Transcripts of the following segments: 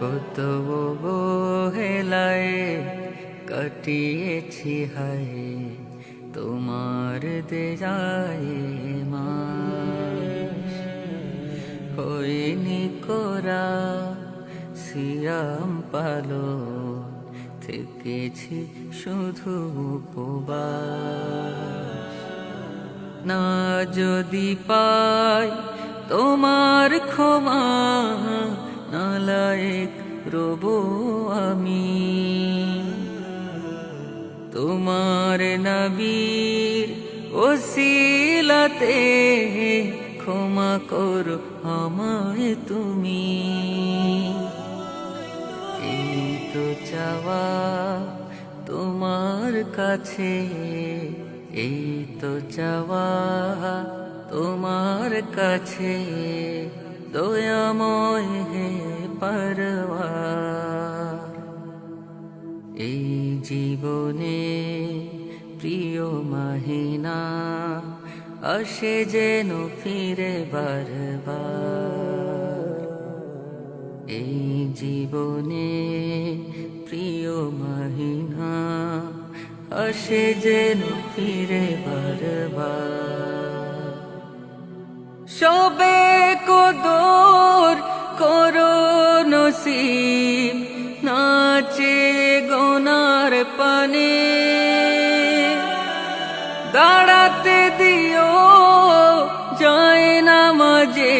কত হেলায় কাটিয়েছি হায়, তোমার দে যায় মাস। হইনি করা সিয়াম পালো থেকেছি শুধু উপবাস। না যদি পাই তোমার ক্ষমা নালায়েক রব আমি। তোমার নবীর ওসিলাতে ক্ষমা করো আমায় তুমি। এই তো চাওয়া তোমার কাছে, এই তো চাওয়া তোমার কাছে। দয়াময় হে পরওয়া এই জীবনে প্রিয় মাহিনা, আসে যেন ফিরে বারবার। এই জীবনে প্রিয় মাহিনা, আসে যেন ফিরে বারবার। সবে করো নাচে গোনার পানে। দাঁড়াতে দিও, যায় না মাঝে,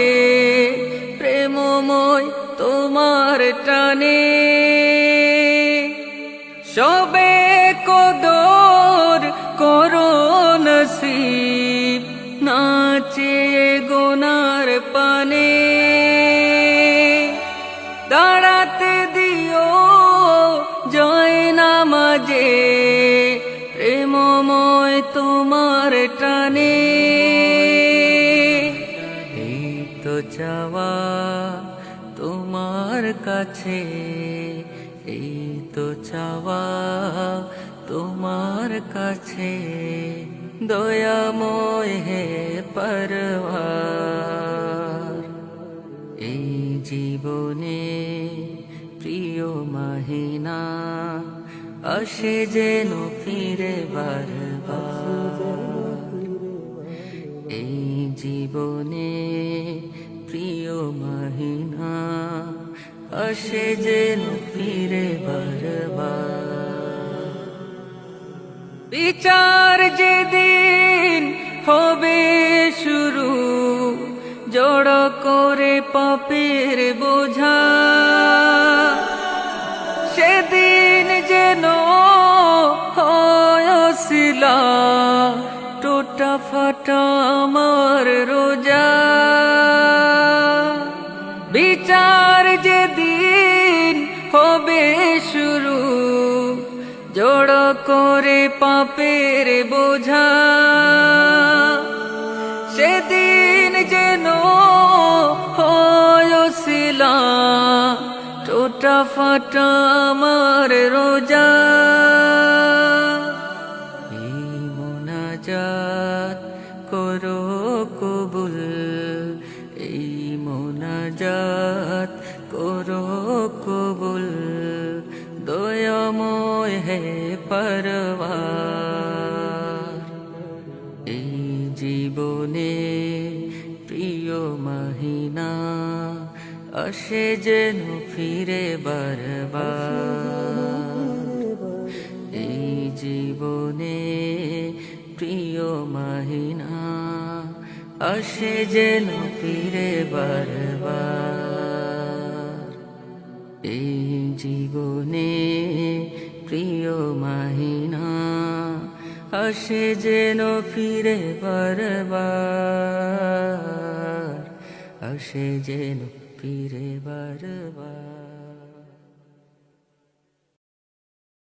প্রেমময় তোমার টানে। সবে কদর করো নাচে মাঝে, প্রেমময় তোমার টানে। এই তো চাওয়া তোমার কাছে, এই তো চাওয়া তোমার কাছে। দয়াময় হে পরওয়ার, এই জীবনে প্রিয় মাহিনা। আসে যেন ফিরে বারবার। এই জীবনে প্রিয় মাহিনা আসে যেন ফিরে বারবার। বিচার যেদিন হবে শুরু, জড় করে পাপের বোঝা। যেন হয়সিলা টোটা ফাটা আমার রোজা। বিচার যেদিন হবে শুরু জড় করে পাপের বোঝা। ফাটা আমার রোজা। এই মোনাজাত করো কবুল। এই মোনাজাত করো কবুল। দয়াময় হে পরবার আসে যেন ফিরে বারবার। এই জীবনে প্রিয় মহিনা আসে যেন ফিরে বারবার। এই জীবনে প্রিয় মাহিনা আসে যেন ফিরে বারবার। আসে যেন ফিরে বারবার।